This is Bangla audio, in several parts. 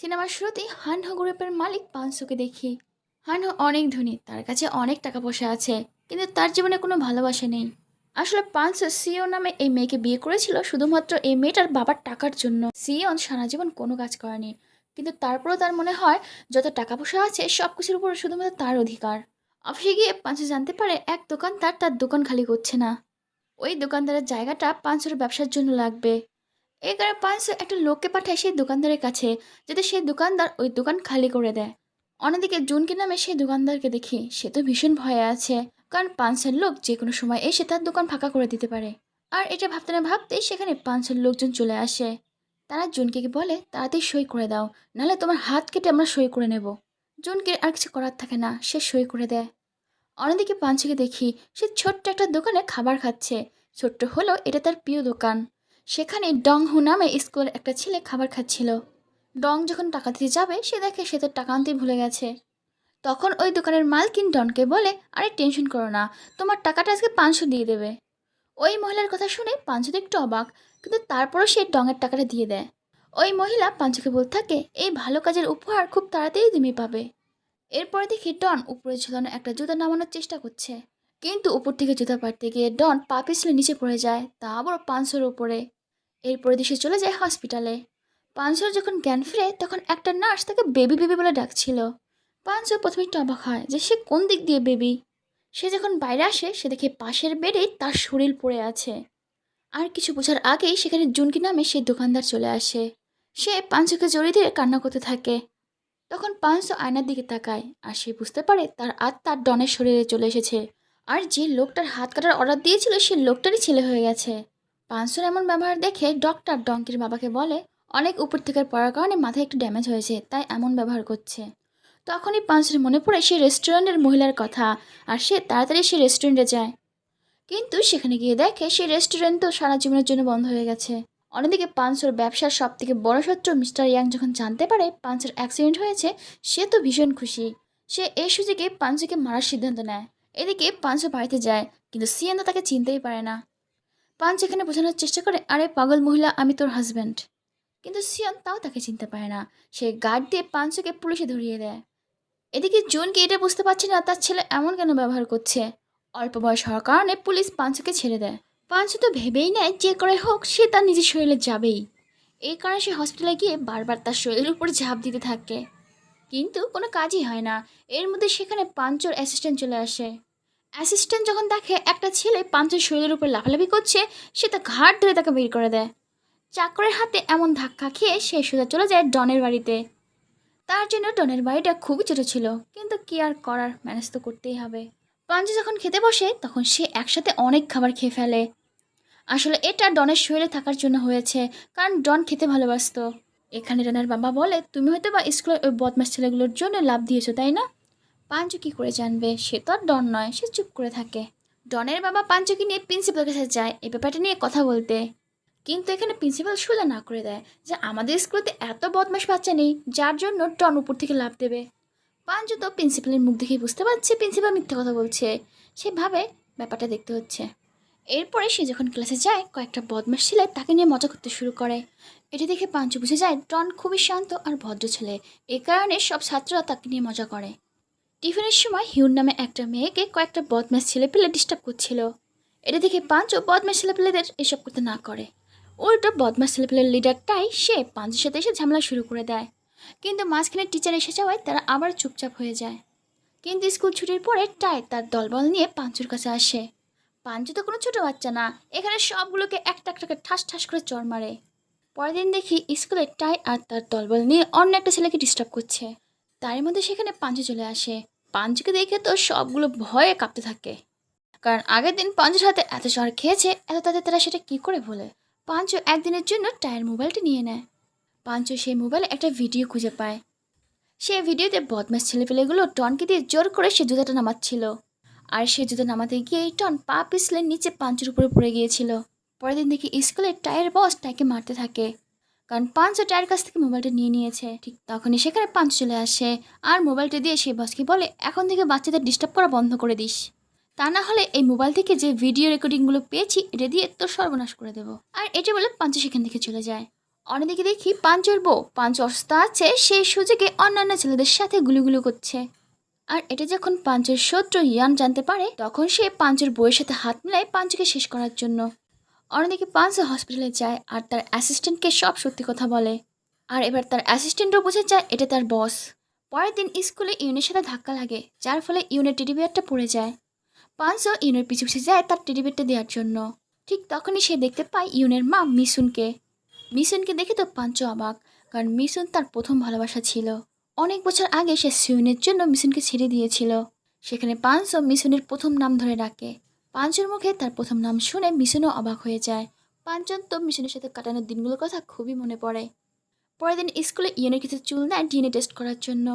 সিনেমার শুরুতেই হানহো গ্রুপের মালিক পানসুকে দেখি। হানহো অনেক ধনী, তার কাছে অনেক টাকা পয়সা আছে, কিন্তু তার জীবনে কোনো ভালোবাসা নেই। আসলে পানসু সিও নামে এই মেয়েকে বিয়ে করেছিল শুধুমাত্র এই মেয়েটার বাবার টাকার জন্য। সিয়ন সারা জীবন কোনো কাজ করেনি, কিন্তু তারপরেও তার মনে হয়, যত টাকা পয়সা আছে সব কিছুর উপর শুধুমাত্র তার অধিকার। অফিসে গিয়ে পাঁচু জানতে পারে, এক দোকানদার তার দোকান খালি করছে না। ওই দোকানদারের জায়গাটা পাঁচশোর ব্যবসার জন্য লাগবে। এই কারণে পাঁচশো একটা লোককে পাঠায় সেই দোকানদারের কাছে, যাতে সেই দোকানদার ওই দোকান খালি করে দেয়। অন্যদিকে জুনকে নামে সেই দোকানদারকে দেখি, সে তো ভীষণ ভয়ে আছে, কারণ পাঁচশোর লোক যে কোনো সময় এসে তার দোকান ফাঁকা করে দিতে পারে। আর এটা ভাবতে না ভাবতেই সেখানে পাঁচশোর লোকজন চলে আসে। তারা জুনকে বলে, তাড়াতাড়ি সই করে দাও, নাহলে তোমার হাত কেটে আমরা সই করে নেব। জুনকে আর কিছু করার থাকে না, সে সই করে দেয়। অন্যদিকে পাঞ্চুকে দেখি, সে ছোট্ট একটা দোকানে খাবার খাচ্ছে। ছোট্ট হলেও এটা তার প্রিয় দোকান। সেখানে ডং হু নামে স্কুলের একটা ছেলে খাবার খাচ্ছিল। ডং যখন টাকা দিতে যাবে, সে দেখে সে তো টাকা আনতে ভুলে গেছে। তখন ওই দোকানের মালকিন ডনকে বলে, আরে টেনশন করো না, তোমার টাকাটা আজকে পাঁচশো দিয়ে দেবে। ওই মহিলার কথা শুনে পাঁচশো তো একটু অবাক, কিন্তু তারপরও সে ডঙের টাকাটা দিয়ে দেয়। ওই মহিলা পাঁচুকে বলতে থাকে, এই ভালো কাজের উপহার খুব তাড়াতাড়ি তুমি পাবে। এরপরে দেখি ডন উপরে ঝুলানো একটা জুতা নামানোর চেষ্টা করছে। কিন্তু উপর থেকে জুতা পাড়তে গিয়ে ডন পা পিছলে নিচে পড়ে যায়, তা আবার পাঁচশোর উপরে। এরপরে দেশে চলে যায় হসপিটালে পাঁচশোর যখন জ্ঞান ফিরে, তখন একটা নার্স তাকে বেবি বেবি বলে ডাকছিল। পাঁচশো প্রথমে একটু অবাক হয় যে সে কোন দিক দিয়ে বেবি সে যখন বাইরে আসে, সে দেখে পাশের বেডেই তার শরীর পড়ে আছে। আর কিছু বোঝার আগেই সেখানে জুনকি নামে সেই দোকানদার চলে আসে। সে পাঁচশোকে জড়িয়ে দিয়ে কান্না করতে থাকে। তখন পাঁচশো আয়নার দিকে তাকায়, আর সে বুঝতে পারে তার আত্মা ডনের শরীরে চলে এসেছে। আর যে লোকটার হাত কাটার অর্ডার দিয়েছিল সে লোকটারই ছেলে হয়ে গেছে। পাঁচশোর এমন ব্যবহার দেখে ডক্টর ডঙ্কির বাবাকে বলে, অনেক উপর থেকে পড়ার কারণে মাথায় একটু ড্যামেজ হয়েছে, তাই এমন ব্যবহার করছে। তখনই পাঁচশোর মনে পড়ে সে রেস্টুরেন্টের মহিলার কথা, আর সে তাড়াতাড়ি সে রেস্টুরেন্টে যায়। কিন্তু সেখানে গিয়ে দেখে সেই রেস্টুরেন্ট তো সারা জীবনের জন্য বন্ধ হয়ে গেছে। অন্যদিকে পাঁচশোর ব্যবসার সব থেকে বড় শত্রু মিস্টার ইয়াং যখন জানতে পারে পাঁচশোর অ্যাক্সিডেন্ট হয়েছে, সে তো ভীষণ খুশি। সে এই সুযোগে পাঁচশোকে মারার সিদ্ধান্ত নেয়। এদিকে পাঁচশো বাড়িতে যায়, কিন্তু সিয়ান তাকে চিনতেই পারে না। পাঁচ এখানে বোঝানোর চেষ্টা করে, আরে পাগল মহিলা, আমি তোর হাজব্যান্ড কিন্তু সিয়ান তাও তাকে চিনতে পারে না। সে গার্ড দিয়ে পাঁচশোকে পুলিশে ধরিয়ে দেয়। এদিকে জুনকে এটা বুঝতে পারছে না, তার ছেলে এমন কেন ব্যবহার করছে? অল্প বয়স হওয়ার কারণে পুলিশ পাঁচকে ছেড়ে দেয়। পাঁচু তো ভেবেই নেয়, যে করে হোক, সে তার নিজের শরীরে যাবেই। এই কারণে সে হসপিটালে গিয়ে বারবার তার শরীরের উপর ঝাঁপ দিতে থাকে। কিন্তু কোনো কাজই হয় না। এর মধ্যে সেখানে পাঞ্চর অ্যাসিস্ট্যান্ট চলে আসে। অ্যাসিস্ট্যান্ট যখন দেখে একটা ছেলে পাঞ্চের শরীরের উপর লাফালাফি করছে, সে তা ঘাট ধরে তাকে বের করে দেয়। চাকরের হাতে এমন ধাক্কা খেয়ে সে সোজা চলে যায় ডনের বাড়িতে। তার জন্য ডনের বাড়িটা খুবই ছোটো ছিল, কিন্তু কি আর করার ম্যানেজ তো করতেই হবে। পাঞ্চু যখন খেতে বসে, তখন সে একসাথে অনেক খাবার খেয়ে ফেলে। আসলে এটা ডনের শরীরে থাকার জন্য হয়েছে, কারণ ডন খেতে ভালোবাসতো। এখানে ডনের বাবা বলে, তুমি হয়তো বা স্কুলের ওই বদমাস ছেলেগুলোর জন্য লাভ দিয়েছ, তাই না? পাঞ্চু কি করে জানবে? সে তো আর ডন নয়, সে চুপ করে থাকে। ডনের বাবা পাঞ্চুকে নিয়ে প্রিন্সিপাল কাছে যায় এই ব্যাপারটা নিয়ে কথা বলতে। কিন্তু এখানে প্রিন্সিপাল সুলা না করে দেয় যে আমাদের স্কুলেতে এত বদমাস বাচ্চা নেই, যার জন্য ডন উপর থেকে লাভ দেবে। পাঞ্চু তো প্রিন্সিপালের মুখ দেখে বুঝতে পারছে প্রিন্সিপাল মিথ্যা কথা বলছে। সে ভাবে ব্যাপারটা দেখতে হচ্ছে। এরপরে সে যখন ক্লাসে যায়, কয়েকটা বদমাস ছেলে তাকে নিয়ে মজা করতে শুরু করে। এটি দেখে পাঞ্চু বুঝে যায়, ডন খুবই শান্ত আর ভদ্র ছেলে। এ কারণে সব ছাত্ররা তাকে নিয়ে মজা করে। টিফিনের সময় হিউন নামে একটা মেয়েকে কয়েকটা বদমাস ছেলে পেলে ডিস্টার্ব করছিল। এটা দেখে পাঞ্চু বদমাস ছেলে পেলেদের এসব করতে না করে। উল্টো বদমাস ছেলে পেলের লিডারটাই সে পাঞ্চুর সাথে এসে ঝামেলা শুরু করে দেয়। কিন্তু মাঝখানে টিচার এসে যাওয়ায় তারা আবার চুপচাপ হয়ে যায়। কিন্তু স্কুল ছুটির পরে টাই তার দলবল নিয়ে পাঞ্চুর কাছে আসে। পাঞ্চু তো কোনো ছোটো বাচ্চা না, এখানে সবগুলোকে একটা একটাকে ঠাস ঠাস করে চড় মারে। পরের দিন দেখি স্কুলে টাই আর তার দলবল নিয়ে অন্য একটা ছেলেকে ডিস্টার্ব করছে। তারই মধ্যে সেখানে পাঞ্চু চলে আসে। পাঞ্চুকে দেখে তো সবগুলো ভয়ে কাঁপতে থাকে। কারণ আগের দিন পাঞ্চুর হাতে এত শহর খেয়েছে, এত তাদের তারা সেটা কী করে বলে পাঞ্চু একদিনের জন্য টায়ের মোবাইলটি নিয়ে নেয়। পাঞ্চু সেই মোবাইলে একটা ভিডিও খুঁজে পায়। সেই ভিডিওতে বদমাস ছেলেপেলেগুলো টনকে দিয়ে জোর করে সে জুতাটা নামাচ্ছিল। আর সে জুতা নামাতে গিয়ে টন পা পিছলে নিচে পাঞ্চুর উপরে পড়ে গিয়েছিল। পরের দিন দেখি স্কুলের টায়ের বস টাইকে মারতে থাকে। কারণ পাঞ্চ টায়ের কাছ থেকে মোবাইলটা নিয়ে নিয়েছে। ঠিক তখনই সেখানে পাঞ্চ চলে আসে। আর মোবাইলটা দিয়ে সে বসকে বলে, এখন থেকে বাচ্চাদের ডিস্টার্ব করা বন্ধ করে দিস। তা না হলে এই মোবাইল থেকে যে ভিডিও রেকর্ডিংগুলো পেয়েছি, এটা দিয়ে তোর সর্বনাশ করে দেবো। আর এটা বলে পাঞ্চ সেখান থেকে চলে যায়। অন্যদিকে দেখি পাঞ্চর বউ, পাঞ্চ অসুস্থ আছে, সেই সুযোগে অন্যান্য ছেলেদের সাথে গুলুগুলু করছে। আর এটা যখন পাঞ্চের শত্রু ইয়ান জানতে পারে, তখন সে পাঞ্চের বউয়ের সাথে হাত মিলায় পাঞ্চকে শেষ করার জন্য। অন্যদিকে পাঞ্চ হসপিটালে যায় আর তার অ্যাসিস্ট্যান্টকে সব সত্যি কথা বলে। আর এবার তার অ্যাসিস্ট্যান্টও বুঝে যায় এটা তার বস পরের দিন স্কুলে ইউনের সাথে ধাক্কা লাগে, যার ফলে ইউনের টেডি বিয়ারটা পড়ে যায়। পাঞ্চও ইউনের পিছু পিছু যায় তার টেডি বিয়ারটা দেওয়ার জন্য। ঠিক তখনই সে দেখতে পায় ইউনের মা মিসুনকে। মিসুনকে দেখে তো পাঞ্চ অবাক, কারণ মিসুন তার প্রথম ভালোবাসা ছিল। অনেক বছর আগে সে সিউনের জন্য মিসুনকে ছেড়ে দিয়েছিল। সেখানে পাঞ্চও মিসুনের প্রথম নাম ধরে ডাকে। পাঞ্চের মুখে তার প্রথম নাম শুনে মিসুনও অবাক হয়ে যায়। পাঞ্চন তো মিশনের সাথে কাটানোর দিনগুলোর কথা খুবই মনে পড়ে। পরের দিন স্কুলে ইয়নের কিছু চুল নেয় ডিএনএ টেস্ট করার জন্য।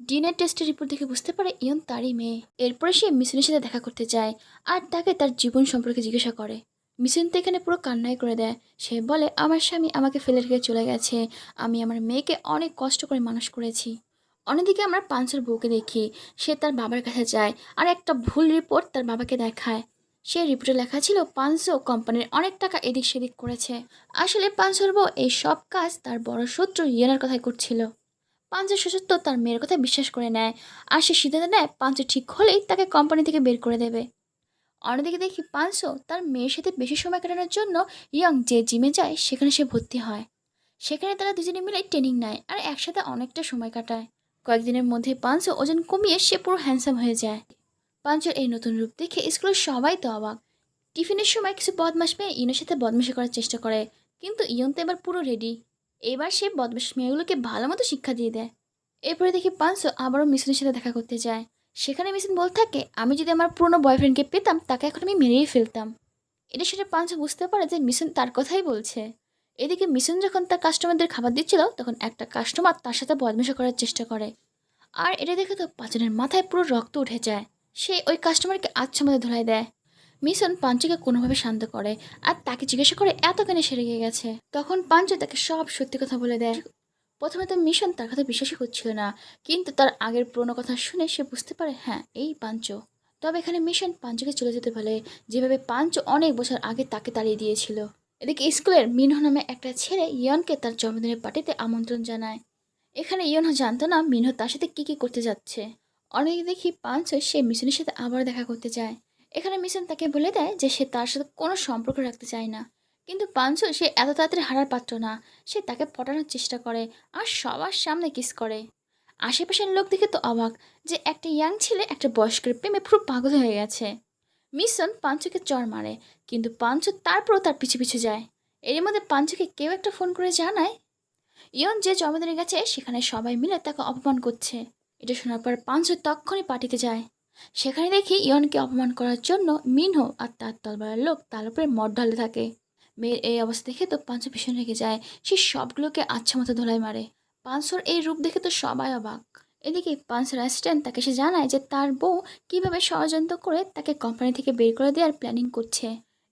ডিএনএ টেস্টের রিপোর্ট দেখে বুঝতে পারে ইয়ন তারই মেয়ে। এরপরে সে মিশনের সাথে দেখা করতে যায় আর তাকে তার জীবন সম্পর্কে জিজ্ঞাসা করে। মিশন তো এখানে পুরো কান্নাই করে দেয়। সে বলে, আমার স্বামী আমাকে ফেলে রেখে চলে গেছে। আমি আমার মেয়েকে অনেক কষ্ট করে মানুষ করেছি। অন্যদিকে আমরা পাঞ্চের বউকে দেখি। সে তার বাবার কাছে যায় আর একটা ভুল রিপোর্ট তার বাবাকে দেখায়। সেই রিপোর্টে লেখা ছিল পাঁচশো কোম্পানির অনেক টাকা এদিক সেদিক করেছে। আসলে পাঁচশোর বউ এই সব কাজ তার বড় শত্রু ইয়েনার কথাই করছিল। পাঞ্চের তো তার মেয়ের কথা বিশ্বাস করে নেয়, আর সে সিদ্ধান্ত নেয় পাঞ্চ ঠিক হলেই তাকে কোম্পানি থেকে বের করে দেবে। অন্যদিকে দেখি পাঁচশো তার মেয়ের সাথে বেশি সময় কাটানোর জন্য ইয়ং যে জিমে যায়, সেখানে সে ভর্তি হয়। সেখানে তারা দুজনে মিলে ট্রেনিং নেয় আর একসাথে অনেকটা সময় কাটায়। কয়েকদিনের মধ্যে পাঁচশো ওজন কমিয়ে সে পুরো হ্যান্ডসাম হয়ে যায়। পাঞ্চের এই নতুন রূপ দেখে স্কুলের সবাই তো অবাক। টিফিনের সময় কিছু বদমাস মেয়ে ইয়নের সাথে বদমাশি করার চেষ্টা করে, কিন্তু ইয়ন তো এবার পুরো রেডি এবার সে বদমাস মেয়েগুলোকে ভালো মতো শিক্ষা দিয়ে দেয়। এরপরে দেখি পাঁচশো আবারও মিশনের সাথে দেখা করতে যায়। সেখানে মিশন বলতে থাকে, আমি যদি আমার পুরনো বয়ফ্রেন্ডকে পেতাম, তাকে এখন আমি মেরেই ফেলতাম। এটা সেটা পাঁচশো বুঝতে পারে যে মিশন তার কথাই বলছে। এদিকে মিশন যখন তার কাস্টমারদের খাবার দিচ্ছিল, তখন একটা কাস্টমার তার সাথে বদমাশি করার চেষ্টা করে। আর এটা দেখে তো পাঁচনের মাথায় পুরো রক্ত উঠে যায়। সে ওই কাস্টমারকে আচ্ছা মতো ধুলাই দেয়। মিশন পাঞ্চুকে কোনোভাবে শান্ত করে আর তাকে জিজ্ঞাসা করে, এত কেন সেরে গিয়ে গেছে? তখন পাঞ্চু তাকে সব সত্যি কথা বলে দেয়। প্রথমে তো মিশন তার কথা বিশ্বাসই করছিল না, কিন্তু তার আগের পুরোনো কথা শুনে সে বুঝতে পারে হ্যাঁ এই পাঞ্চ। তবে এখানে মিশন পাঞ্চুকে চলে যেতে বলে, যেভাবে পাঞ্চ অনেক বছর আগে তাকে তাড়িয়ে দিয়েছিল। এদিকে স্কুলের মিনহ নামে একটা ছেলে ইয়নকে তার জন্মদিনের পার্টিতে আমন্ত্রণ জানায়। এখানে ইয়নহ জানতো না মিনহ তার সাথে কী কী করতে যাচ্ছে। অনেকে দেখি পাঞ্চ সে মিশনের সাথে আবার দেখা করতে চায় এখানে মিশন তাকে বলে দেয় যে সে তার সাথে কোনো সম্পর্ক রাখতে চায় না। কিন্তু পাঞ্চ সে এত তাড়াতাড়ি হারার পাত্র না। সে তাকে পটানোর চেষ্টা করে আর সবার সামনে কিস করে। আশেপাশের লোক দেখে তো অবাক যে একটা ইয়াং ছেলে একটা বয়স্কের প্রেমে পুরো পাগল হয়ে গেছে। মিশন পাঞ্চকে চর মারে, কিন্তু পাঞ্চ তারপরও তার পিছু পিছু যায়। এর মধ্যে পাঞ্চকে কেউ একটা ফোন করে জানায়, ইয়ন যে জন্মদিনে গেছে সেখানে সবাই মিলে তাকে অপমান করছে। এটা শোনার পর পাঞ্চ তক্ষণই পার্টিতে যায়। সেখানে দেখি ইয়নকে অপমান করার জন্য মিনহো আর তার তলবারের লোক তার উপরে মদ ঢালতে থাকে। মেয়ের এই অবস্থা দেখে তো পাঁচ ভীষণ রেগে যায়। সে সবগুলোকে আচ্ছা মতো ধোলাই মারে। পাঁচশোর এই রূপ দেখে তো সবাই অবাক। এদিকে পাঁচশোর অ্যাসিস্ট্যান্ট তাকে সে জানায় যে তার বউ কীভাবে ষড়যন্ত্র করে তাকে কোম্পানি থেকে বের করে দেওয়ার প্ল্যানিং করছে।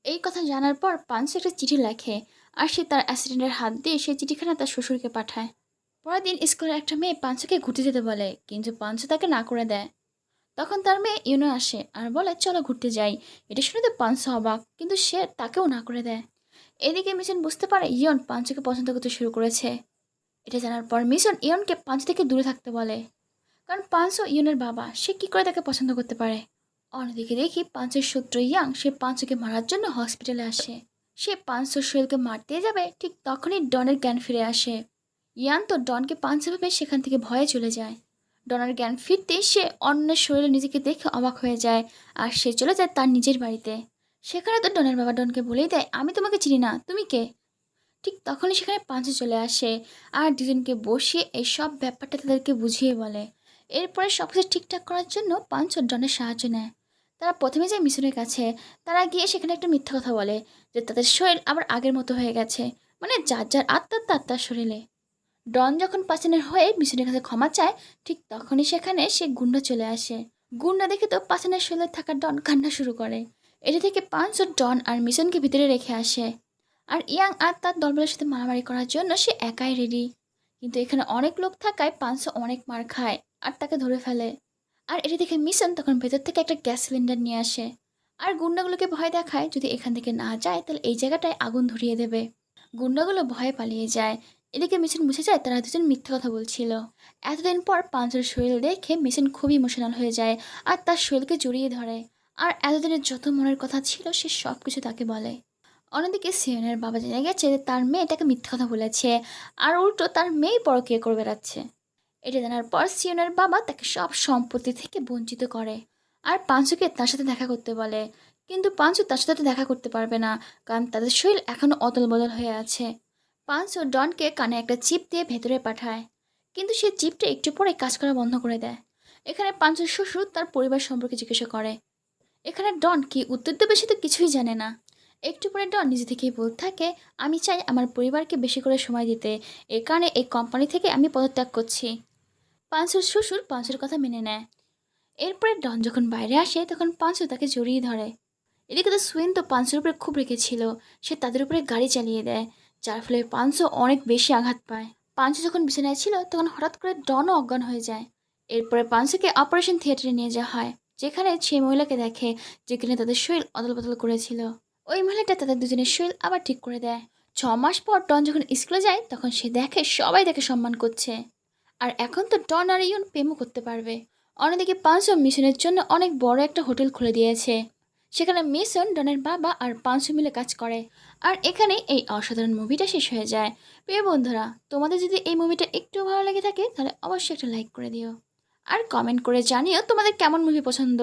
এই কথা জানার পর পাঁচশো একটা চিঠি লেখে আর সে তার অ্যাসিস্ট্যান্টের হাত দিয়ে সেই চিঠিখানা তার শ্বশুরকে পাঠায়। পরের দিন স্কুলের একটা মেয়ে পাঁচশোকে ঘুরতে যেতে বলে, কিন্তু পাঁচশো তাকে না করে দেয়। তখন তার মেয়ে ইউনো আসে আর বলে, চলো ঘুরতে যাই। এটা শুনে তো পাঁচশো অবাক, কিন্তু সে তাকেও না করে দেয়। এদিকে মিশন বুঝতে পারে ইয়ন পাঞ্চকে পছন্দ করতে শুরু করেছে। এটা জানার পর মিশন ইয়নকে পাঞ্চ থেকে দূরে থাকতে বলে। কারণ পাঞ্চ ইয়নের বাবা, সে কী করে তাকে পছন্দ করতে পারে? অন্যদিকে দেখি পাঞ্চের সূত্র ইয়াং, সে পাঞ্চকে মারার জন্য হসপিটালে আসে। সে পাঞ্চ সোহেলকে মারতে যাবে, ঠিক তখনই ডনের জ্ঞান ফিরে আসে। ইয়ান তো ডনকে পাঞ্চ ভেবে সেখান থেকে ভয়ে চলে যায়। ডনের জ্ঞান ফিরতে সে অন্যের শরীরে নিজেকে দেখে অবাক হয়ে যায় আর সে চলে যায় তার নিজের বাড়িতে। সেখানে তো ডনের বাবা ডনকে বলেই দেয়, আমি তোমাকে চিনি না, তুমি কে? ঠিক তখনই সেখানে পাঁচে চলে আসে আর দুজনকে বসিয়ে এই সব ব্যাপারটা তাদেরকে বুঝিয়ে বলে। এরপরে সব কিছু ঠিকঠাক করার জন্য পাঁচ ডনের সাহায্য নেয়। তারা প্রথমে যায় মিশনের কাছে, তারা গিয়ে সেখানে একটা মিথ্যা কথা বলে যে তাদের শরীর আবার আগের মতো হয়ে গেছে মানে যার যার আত্মার আত্মার শরীরে। ডন যখন পাচনের হয়ে মিশনের কাছে ক্ষমা চায়, ঠিক তখনই সেখানে সে গুন্ডা চলে আসে। গুন্ডা দেখে তো পাচনের শরীরে থাকা ডন কান্না শুরু করে। এটা থেকে পাঁচশো ডন আর মিশনকে ভিতরে রেখে আসে। আর ইয়াং আর তার দলবলের সাথে মারামারি করার জন্য সে একাই রেডি কিন্তু এখানে অনেক লোক থাকায় পাঁচশো অনেক মার খায় আর তাকে ধরে ফেলে। আর এটা দেখে মিশন তখন ভেতর থেকে একটা গ্যাস সিলিন্ডার নিয়ে আসে। আর গুন্ডাগুলোকে ভয় দেখায়, যদি এখান থেকে না যায়, তাহলে এই জায়গাটায় আগুন ধরিয়ে দেবে। গুন্ডাগুলো ভয়ে পালিয়ে যায়। এদিকে মিশন বুঝে যায়, তারা দুজন মিথ্যা কথা বলছিল। এতদিন পর পাঞ্চের শরীর দেখে মিশন খুব ইমোশনাল হয়ে যায় আর তার শরীরকে জড়িয়ে ধরে। আর এতদিনের যত মনের কথা ছিল, সে সব কিছু তাকে বলে। অন্যদিকে সিয়নের বাবা জেনে গেছে যে তার মেয়ে তাকে মিথ্যা কথা বলেছে আর উল্টো তার মেয়ে পরকিয়া করে বেড়াচ্ছে। এটা জানার পর সিয়নের বাবা তাকে সব সম্পত্তি থেকে বঞ্চিত করে আর পাঞ্চুকে তার সাথে দেখা করতে বলে। কিন্তু পাঞ্চু তার সাথে দেখা করতে পারবে না, কারণ তাদের শরীর এখনও অদল বদল হয়ে আছে। পাঞ্চু ডনকে কানে একটা চিপ দিয়ে ভেতরে পাঠায়। কিন্তু সে চিপটা একটু পরে কাজ করা বন্ধ করে দেয়। এখানে পাঞ্চুর শ্বশুর তার পরিবার সম্পর্কে জিজ্ঞাসা করে। এখানে ডন কি উত্তর দেবে সে তো কিছুই জানে না। একটু পরে ডন নিজে থেকেই বলতে থাকে, আমি চাই আমার পরিবারকে বেশি করে সময় দিতে। এ কারণে এই কোম্পানি থেকে আমি পদত্যাগ করছি। পাঁচুর শ্বশুর পাঁচুর কথা মেনে নেয়। এরপরে ডন যখন বাইরে আসে, তখন পাঁচু তাকে জড়িয়ে ধরে। এদিকে তো সুইন তো পাঁচুর উপরে খুব রেখেছিল সে তাদের উপরে গাড়ি চালিয়ে দেয়। যার ফলে পাঁচু অনেক বেশি আঘাত পায়। পাঁচু যখন বিছানায় ছিল, তখন হঠাৎ করে ডনও অজ্ঞান হয়ে যায়। এরপরে পাঁচুকে অপারেশন থিয়েটারে নিয়ে যাওয়া হয়, যেখানে সেই মহিলাকে দেখে যেখানে তাদের শরীর অদল বদল করেছিল। ওই মহিলাটা তাদের দুজনের শরীর আবার ঠিক করে দেয়। ছ মাস পর টন যখন স্কুলে যায়, তখন সে দেখে, সবাই তাকে সম্মান করছে। আর এখন তো ডন আর ইউন প্রেমও করতে পারবে। অন্যদিকে পাঁচশো মিশনের জন্য অনেক বড় একটা হোটেল খুলে দিয়েছে। সেখানে মেসন, ডনের বাবা আর পাঁচশো মিলে কাজ করে। আর এখানে এই অসাধারণ মুভিটা শেষ হয়ে যায়। প্রিয় বন্ধুরা, তোমাদের যদি এই মুভিটা একটু ভালো লেগে থাকে, তাহলে অবশ্যই একটা লাইক করে দিও। আর কমেন্ট করে জানিও তোমাদের কেমন মুভি পছন্দ।